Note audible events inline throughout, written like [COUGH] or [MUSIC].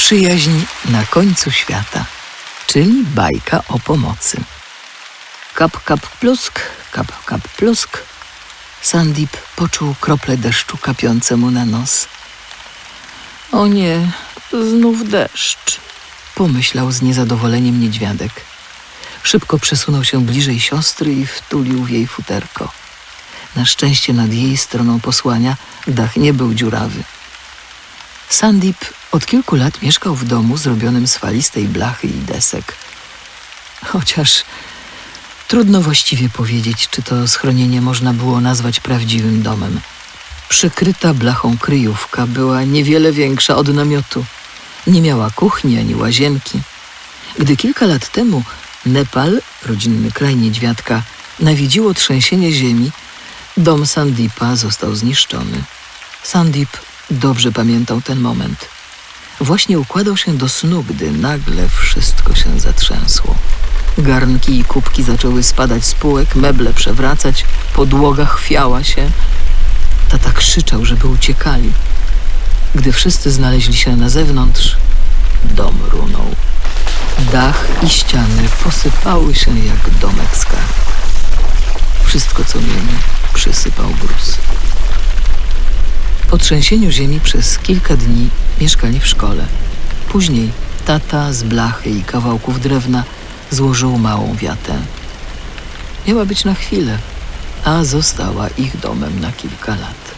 Przyjaźń na końcu świata, czyli bajka o pomocy. Kap, kap, plusk, kap, kap, plusk. Sandip poczuł krople deszczu kapiące mu na nos. O nie, znów deszcz, pomyślał z niezadowoleniem niedźwiadek. Szybko przesunął się bliżej siostry i wtulił w jej futerko. Na szczęście nad jej stroną posłania dach nie był dziurawy. Sandip od kilku lat mieszkał w domu zrobionym z falistej blachy i desek. Chociaż trudno właściwie powiedzieć, czy to schronienie można było nazwać prawdziwym domem. Przykryta blachą kryjówka była niewiele większa od namiotu. Nie miała kuchni ani łazienki. Gdy kilka lat temu Nepal, rodzinny kraj niedźwiadka, nawiedziło trzęsienie ziemi, dom Sandipa został zniszczony. Sandip dobrze pamiętał ten moment. Właśnie układał się do snu, gdy nagle wszystko się zatrzęsło. Garnki i kubki zaczęły spadać z półek, meble przewracać, podłoga chwiała się. Tata krzyczał, żeby uciekali. Gdy wszyscy znaleźli się na zewnątrz, dom runął. Dach i ściany posypały się jak domek z kart. Wszystko, co mieli, przysypał gruz. Po trzęsieniu ziemi przez kilka dni mieszkali w szkole. Później tata z blachy i kawałków drewna złożył małą wiatę. Miała być na chwilę, a została ich domem na kilka lat.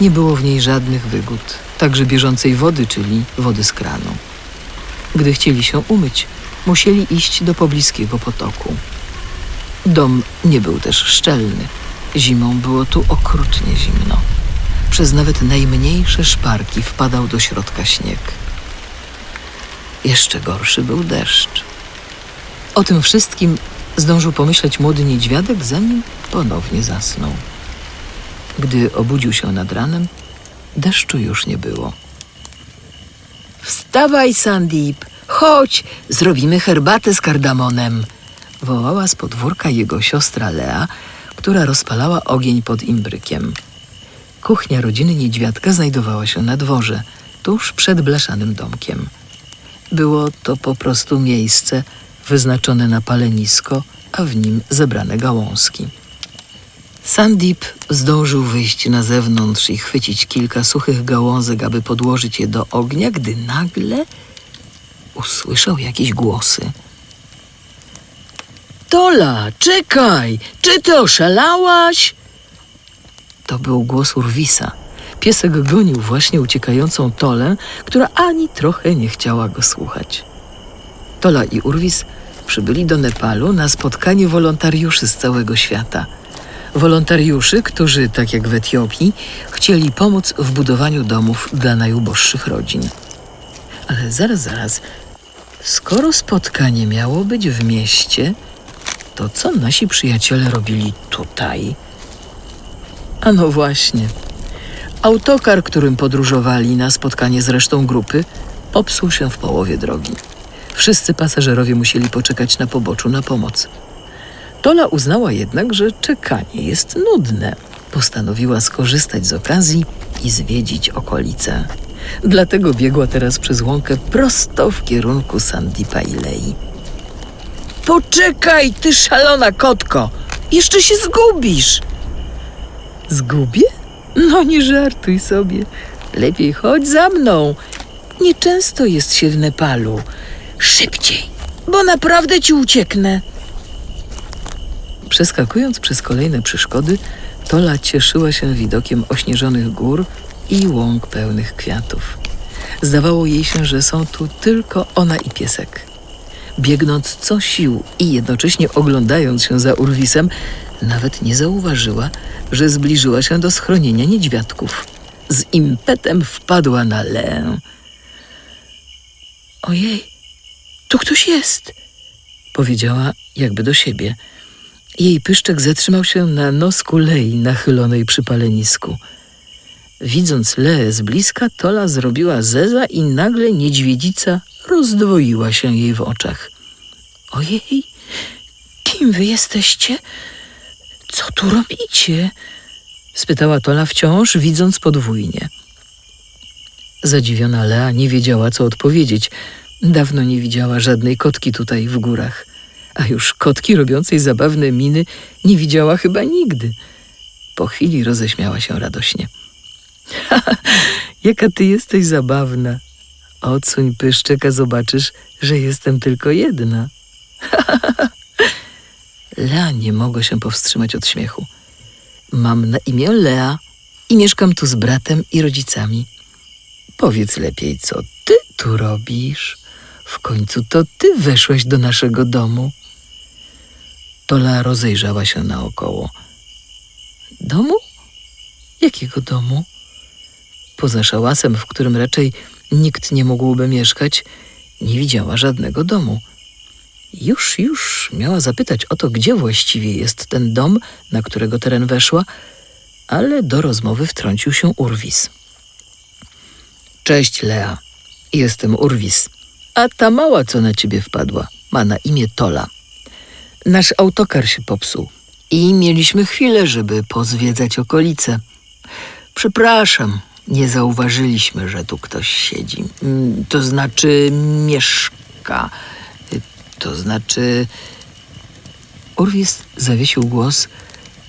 Nie było w niej żadnych wygód, także bieżącej wody, czyli wody z kranu. Gdy chcieli się umyć, musieli iść do pobliskiego potoku. Dom nie był też szczelny. Zimą było tu okrutnie zimno. Przez nawet najmniejsze szparki wpadał do środka śnieg. Jeszcze gorszy był deszcz. O tym wszystkim zdążył pomyśleć młody niedźwiadek, zanim ponownie zasnął. Gdy obudził się nad ranem, deszczu już nie było. Wstawaj, Sandip, chodź, zrobimy herbatę z kardamonem, wołała z podwórka jego siostra Lea, która rozpalała ogień pod imbrykiem. Kuchnia rodziny niedźwiadka znajdowała się na dworze, tuż przed blaszanym domkiem. Było to po prostu miejsce wyznaczone na palenisko, a w nim zebrane gałązki. Sandip zdążył wyjść na zewnątrz i chwycić kilka suchych gałązek, aby podłożyć je do ognia, gdy nagle usłyszał jakieś głosy. Tola, czekaj! Czy ty oszalałaś? To był głos Urwisa. Piesek gonił właśnie uciekającą Tolę, która ani trochę nie chciała go słuchać. Tola i Urwis przybyli do Nepalu na spotkanie wolontariuszy z całego świata. Wolontariuszy, którzy, tak jak w Etiopii, chcieli pomóc w budowaniu domów dla najuboższych rodzin. Ale zaraz, zaraz. Skoro spotkanie miało być w mieście, to co nasi przyjaciele robili tutaj? A no właśnie. Autokar, którym podróżowali na spotkanie z resztą grupy, popsuł się w połowie drogi. Wszyscy pasażerowie musieli poczekać na poboczu na pomoc. Tola uznała jednak, że czekanie jest nudne. Postanowiła skorzystać z okazji i zwiedzić okolice. Dlatego biegła teraz przez łąkę prosto w kierunku Sandipa i Lei. Poczekaj, ty szalona kotko! Jeszcze się zgubisz! Zgubię? No nie żartuj sobie. Lepiej chodź za mną. Nieczęsto jest się w Nepalu. Szybciej, bo naprawdę ci ucieknę. Przeskakując przez kolejne przeszkody, Tola cieszyła się widokiem ośnieżonych gór i łąk pełnych kwiatów. Zdawało jej się, że są tu tylko ona i piesek. Biegnąc co sił i jednocześnie oglądając się za urwisem, nawet nie zauważyła, że zbliżyła się do schronienia niedźwiadków. Z impetem wpadła na Leę. Ojej, tu ktoś jest, powiedziała jakby do siebie. Jej pyszczek zatrzymał się na nosku Lei nachylonej przy palenisku. Widząc Leę z bliska, Tola zrobiła zeza i nagle niedźwiedzica rozdwoiła się jej w oczach. Ojej, kim wy jesteście? Co tu robicie? spytała Tola wciąż, widząc podwójnie. Zadziwiona Lea nie wiedziała, co odpowiedzieć. Dawno nie widziała żadnej kotki tutaj w górach. A już kotki robiącej zabawne miny nie widziała chyba nigdy. Po chwili roześmiała się radośnie. [LAUGHS] Jaka ty jesteś zabawna. Odsuń pyszczek, a zobaczysz, że jestem tylko jedna. [LAUGHS] Lea nie mogła się powstrzymać od śmiechu. Mam na imię Lea i mieszkam tu z bratem i rodzicami. Powiedz lepiej, co ty tu robisz? W końcu to ty weszłaś do naszego domu. Tola rozejrzała się naokoło. Domu? Jakiego domu? Poza szałasem, w którym raczej nikt nie mógłby mieszkać, nie widziała żadnego domu. Już, już miała zapytać o to, gdzie właściwie jest ten dom, na którego teren weszła, ale do rozmowy wtrącił się Urwis. Cześć, Lea. Jestem Urwis. A ta mała, co na ciebie wpadła, ma na imię Tola. Nasz autokar się popsuł i mieliśmy chwilę, żeby pozwiedzać okolice. Przepraszam, nie zauważyliśmy, że tu ktoś siedzi. Mm, To znaczy mieszka. Y, To znaczy. Urwis zawiesił głos,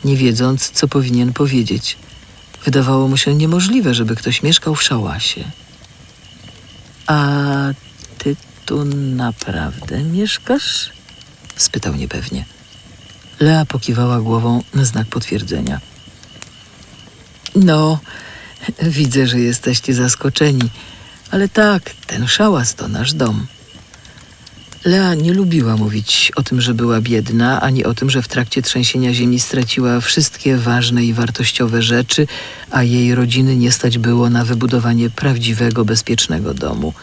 nie wiedząc, co powinien powiedzieć. Wydawało mu się niemożliwe, żeby ktoś mieszkał w szałasie. A ty tu naprawdę mieszkasz? spytał niepewnie. Lea pokiwała głową na znak potwierdzenia. No, widzę, że jesteście zaskoczeni, ale tak, ten szałas to nasz dom. Lea nie lubiła mówić o tym, że była biedna, ani o tym, że w trakcie trzęsienia ziemi straciła wszystkie ważne i wartościowe rzeczy, a jej rodziny nie stać było na wybudowanie prawdziwego, bezpiecznego domu.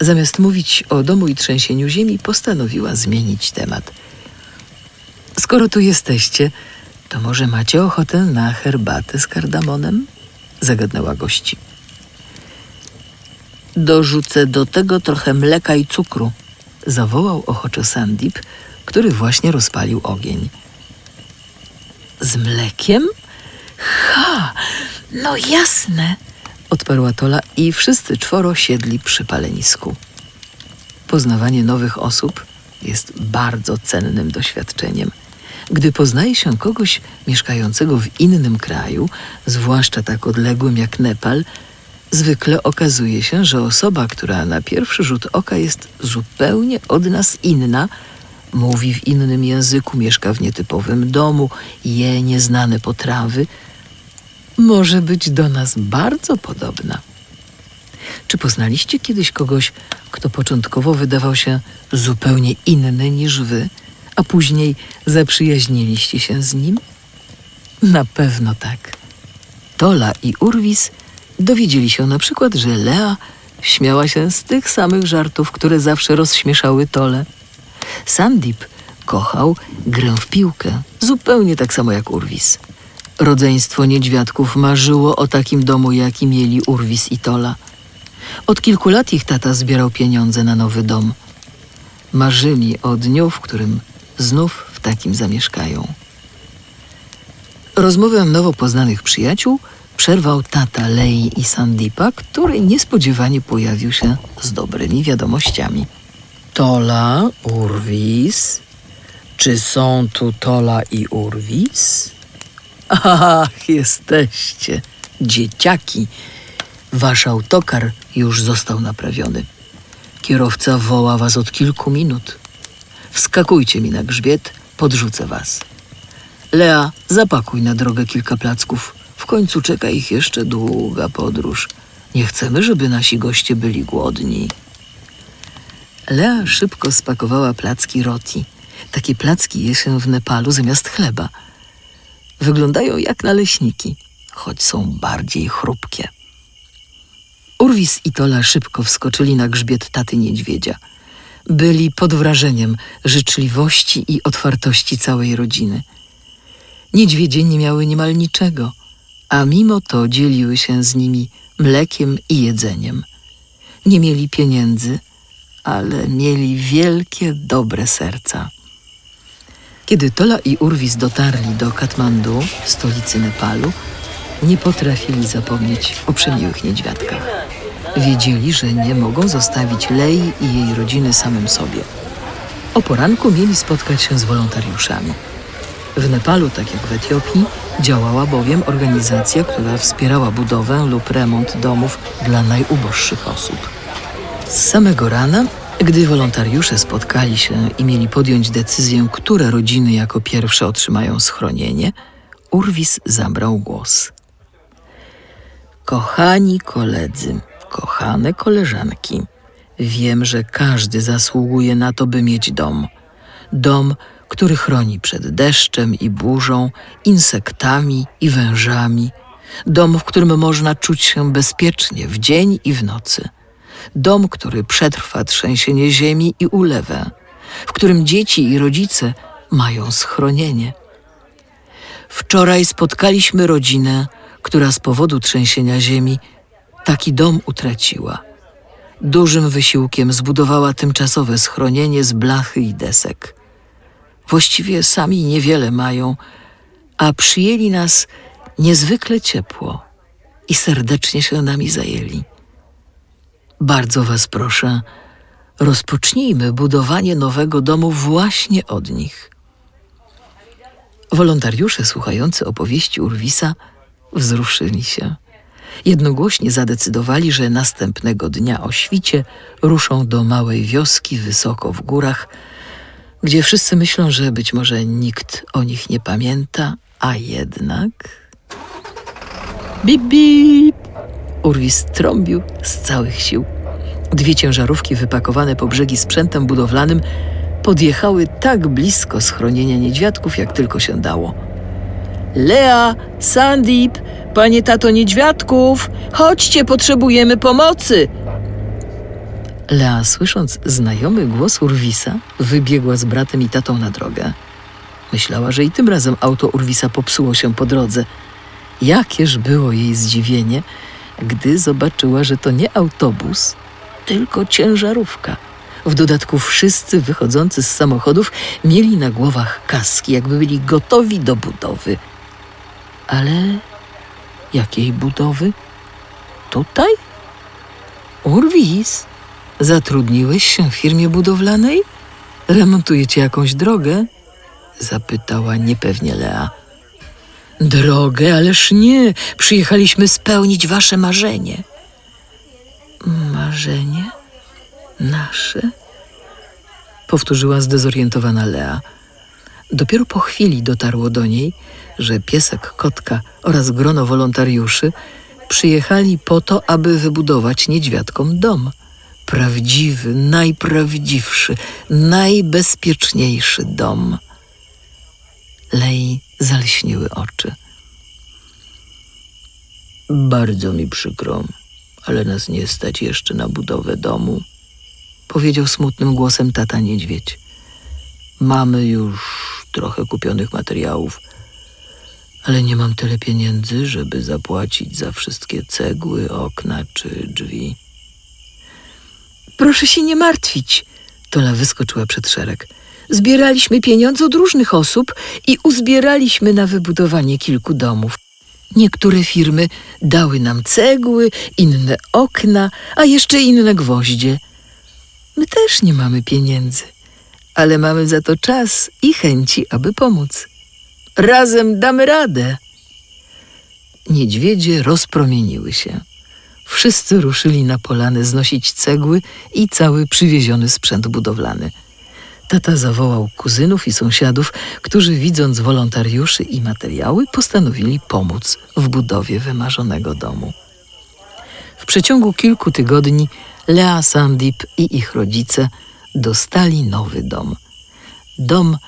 Zamiast mówić o domu i trzęsieniu ziemi, postanowiła zmienić temat. Skoro tu jesteście, to może macie ochotę na herbatę z kardamonem? Zagadnęła gości. Dorzucę do tego trochę mleka i cukru, zawołał ochoczo Sandip, który właśnie rozpalił ogień. Z mlekiem? Ha, no jasne, odparła Tola i wszyscy czworo siedli przy palenisku. Poznawanie nowych osób jest bardzo cennym doświadczeniem. Gdy poznaje się kogoś mieszkającego w innym kraju, zwłaszcza tak odległym jak Nepal, zwykle okazuje się, że osoba, która na pierwszy rzut oka jest zupełnie od nas inna, mówi w innym języku, mieszka w nietypowym domu, je nieznane potrawy, może być do nas bardzo podobna. Czy poznaliście kiedyś kogoś, kto początkowo wydawał się zupełnie inny niż wy, a później zaprzyjaźniliście się z nim? Na pewno tak. Tola i Urwis dowiedzieli się na przykład, że Lea śmiała się z tych samych żartów, które zawsze rozśmieszały Tole. Sandip kochał grę w piłkę, zupełnie tak samo jak Urwis. Rodzeństwo niedźwiadków marzyło o takim domu, jaki mieli Urwis i Tola. Od kilku lat ich tata zbierał pieniądze na nowy dom. Marzyli o dniu, w którym znów w takim zamieszkają. Rozmowę nowo poznanych przyjaciół przerwał tata Lei i Sandipa, który niespodziewanie pojawił się z dobrymi wiadomościami. Tola, Urwis. Czy są tu Tola i Urwis? [LAUGHS] Ach, jesteście, dzieciaki. Wasz autokar już został naprawiony. Kierowca woła was od kilku minut. Wskakujcie mi na grzbiet, podrzucę was. Lea, zapakuj na drogę kilka placków. W końcu czeka ich jeszcze długa podróż. Nie chcemy, żeby nasi goście byli głodni. Lea szybko spakowała placki roti. Takie placki je się w Nepalu zamiast chleba. Wyglądają jak naleśniki, choć są bardziej chrupkie. Urwis i Tola szybko wskoczyli na grzbiet taty niedźwiedzia. Byli pod wrażeniem życzliwości i otwartości całej rodziny. Niedźwiedzie nie miały niemal niczego, a mimo to dzieliły się z nimi mlekiem i jedzeniem. Nie mieli pieniędzy, ale mieli wielkie, dobre serca. Kiedy Tola i Urwis dotarli do Katmandu, stolicy Nepalu, nie potrafili zapomnieć o przemiłych niedźwiadkach. Wiedzieli, że nie mogą zostawić Lei i jej rodziny samym sobie. O poranku mieli spotkać się z wolontariuszami. W Nepalu, tak jak w Etiopii, działała bowiem organizacja, która wspierała budowę lub remont domów dla najuboższych osób. Z samego rana, gdy wolontariusze spotkali się i mieli podjąć decyzję, które rodziny jako pierwsze otrzymają schronienie, Urwis zabrał głos. Kochani koledzy, kochane koleżanki, wiem, że każdy zasługuje na to, by mieć dom. Dom, który chroni przed deszczem i burzą, insektami i wężami. Dom, w którym można czuć się bezpiecznie w dzień i w nocy. Dom, który przetrwa trzęsienie ziemi i ulewę, w którym dzieci i rodzice mają schronienie. Wczoraj spotkaliśmy rodzinę, która z powodu trzęsienia ziemi taki dom utraciła. Dużym wysiłkiem zbudowała tymczasowe schronienie z blachy i desek. Właściwie sami niewiele mają, a przyjęli nas niezwykle ciepło i serdecznie się nami zajęli. Bardzo Was proszę, rozpocznijmy budowanie nowego domu właśnie od nich. Wolontariusze słuchający opowieści Urwisa wzruszyli się. Jednogłośnie zadecydowali, że następnego dnia o świcie ruszą do małej wioski wysoko w górach, gdzie wszyscy myślą, że być może nikt o nich nie pamięta, a jednak. Bip, bip! Urwis trąbił z całych sił. Dwie ciężarówki wypakowane po brzegi sprzętem budowlanym podjechały tak blisko schronienia niedźwiadków, jak tylko się dało. Lea, Sandip, panie tato niedźwiadków, chodźcie, potrzebujemy pomocy! Lea, słysząc znajomy głos Urwisa, wybiegła z bratem i tatą na drogę. Myślała, że i tym razem auto Urwisa popsuło się po drodze. Jakież było jej zdziwienie, gdy zobaczyła, że to nie autobus, tylko ciężarówka. W dodatku wszyscy wychodzący z samochodów mieli na głowach kaski, jakby byli gotowi do budowy. Ale jakiej budowy? Tutaj? Urwis, zatrudniłeś się w firmie budowlanej? Remontujecie jakąś drogę? Zapytała niepewnie Lea. Drogę, ależ nie. Przyjechaliśmy spełnić wasze marzenie. Marzenie? Nasze? Powtórzyła zdezorientowana Lea. Dopiero po chwili dotarło do niej, że piesek, kotka oraz grono wolontariuszy przyjechali po to, aby wybudować niedźwiadkom dom. Prawdziwy, najprawdziwszy, najbezpieczniejszy dom. Lei zalśniły oczy. Bardzo mi przykro, ale nas nie stać jeszcze na budowę domu, powiedział smutnym głosem tata niedźwiedź. Mamy już trochę kupionych materiałów, ale nie mam tyle pieniędzy, żeby zapłacić za wszystkie cegły, okna czy drzwi. Proszę się nie martwić, Tola wyskoczyła przed szereg. Zbieraliśmy pieniądze od różnych osób i uzbieraliśmy na wybudowanie kilku domów. Niektóre firmy dały nam cegły, inne okna, a jeszcze inne gwoździe. My też nie mamy pieniędzy, ale mamy za to czas i chęci, aby pomóc. Razem damy radę. Niedźwiedzie rozpromieniły się. Wszyscy ruszyli na polany znosić cegły i cały przywieziony sprzęt budowlany. Tata zawołał kuzynów i sąsiadów, którzy widząc wolontariuszy i materiały, postanowili pomóc w budowie wymarzonego domu. W przeciągu kilku tygodni Lea Sandip i ich rodzice dostali nowy dom. Dom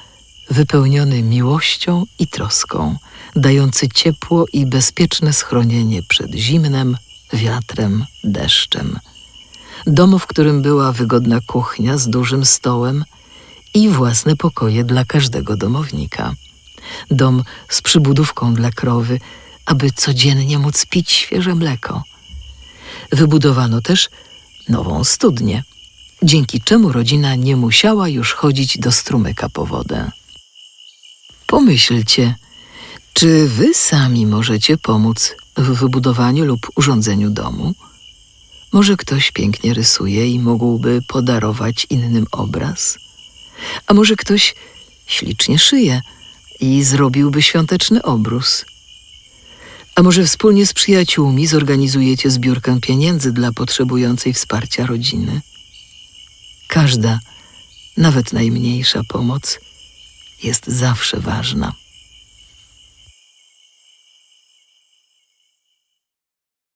wypełniony miłością i troską, dający ciepło i bezpieczne schronienie przed zimnem, wiatrem, deszczem. Dom, w którym była wygodna kuchnia z dużym stołem i własne pokoje dla każdego domownika. Dom z przybudówką dla krowy, aby codziennie móc pić świeże mleko. Wybudowano też nową studnię, dzięki czemu rodzina nie musiała już chodzić do strumyka po wodę. Pomyślcie, Czy wy sami możecie pomóc w wybudowaniu lub urządzeniu domu? Może ktoś pięknie rysuje i mógłby podarować innym obraz? A może ktoś ślicznie szyje i zrobiłby świąteczny obrus? A może wspólnie z przyjaciółmi zorganizujecie zbiórkę pieniędzy dla potrzebującej wsparcia rodziny? Każda, nawet najmniejsza pomoc jest zawsze ważna.